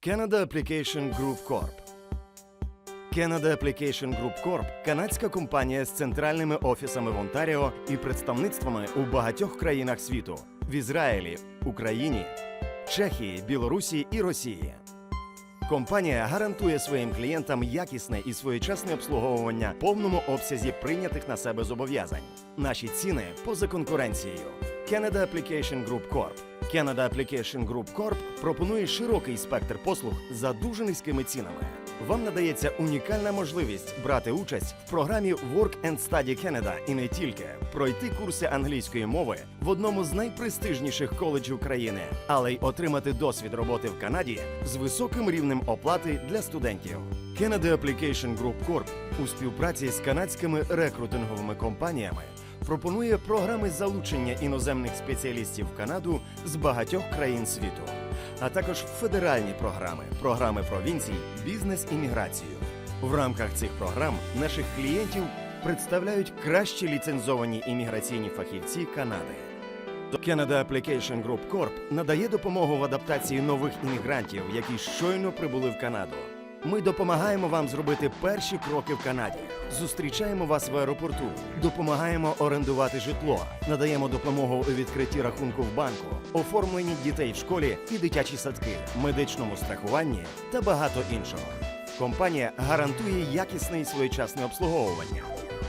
Canada Application Group Corp. Canada Application Group Corp – канадська компанія з центральними офісами в Онтаріо і представництвами у багатьох країнах світу: в Ізраїлі, Україні, Чехії, Білорусі і Росії. Компанія гарантує своїм клієнтам якісне і своєчасне обслуговування повному обсязі прийнятих на себе зобов'язань. Наші ціни поза конкуренцією. Canada Application Group Corp. Canada Application Group Corp пропонує широкий спектр послуг за дуже низькими цінами. Вам надається унікальна можливість брати участь в програмі Work and Study Canada і не тільки пройти курси англійської мови в одному з найпрестижніших коледжів країни, але й отримати досвід роботи в Канаді з високим рівнем оплати для студентів. Canada Application Group Corp у співпраці з канадськими рекрутинговими компаніями пропонує програми залучення іноземних спеціалістів в Канаду з багатьох країн світу, а також федеральні програми, програми провінцій, бізнес і міграцію. В рамках цих програм наших клієнтів представляють кращі ліцензовані імміграційні фахівці Канади. Canada Application Group Corp надає допомогу в адаптації нових іммігрантів, які щойно прибули в Канаду. Ми допомагаємо вам зробити перші кроки в Канаді. Зустрічаємо вас в аеропорту, допомагаємо орендувати житло, надаємо допомогу у відкритті рахунку в банку, оформленні дітей в школі і дитячі садки, медичному страхуванні та багато іншого. Компанія гарантує якісне і своєчасне обслуговування.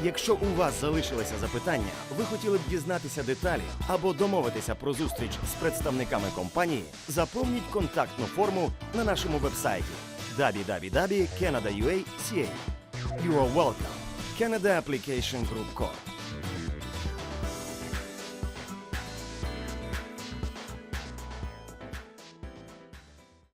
Якщо у вас залишилися запитання, ви хотіли б дізнатися деталі або домовитися про зустріч з представниками компанії, заповніть контактну форму на нашому вебсайті www.canada.ua.ca. You are welcome. Canada Application Group Corp.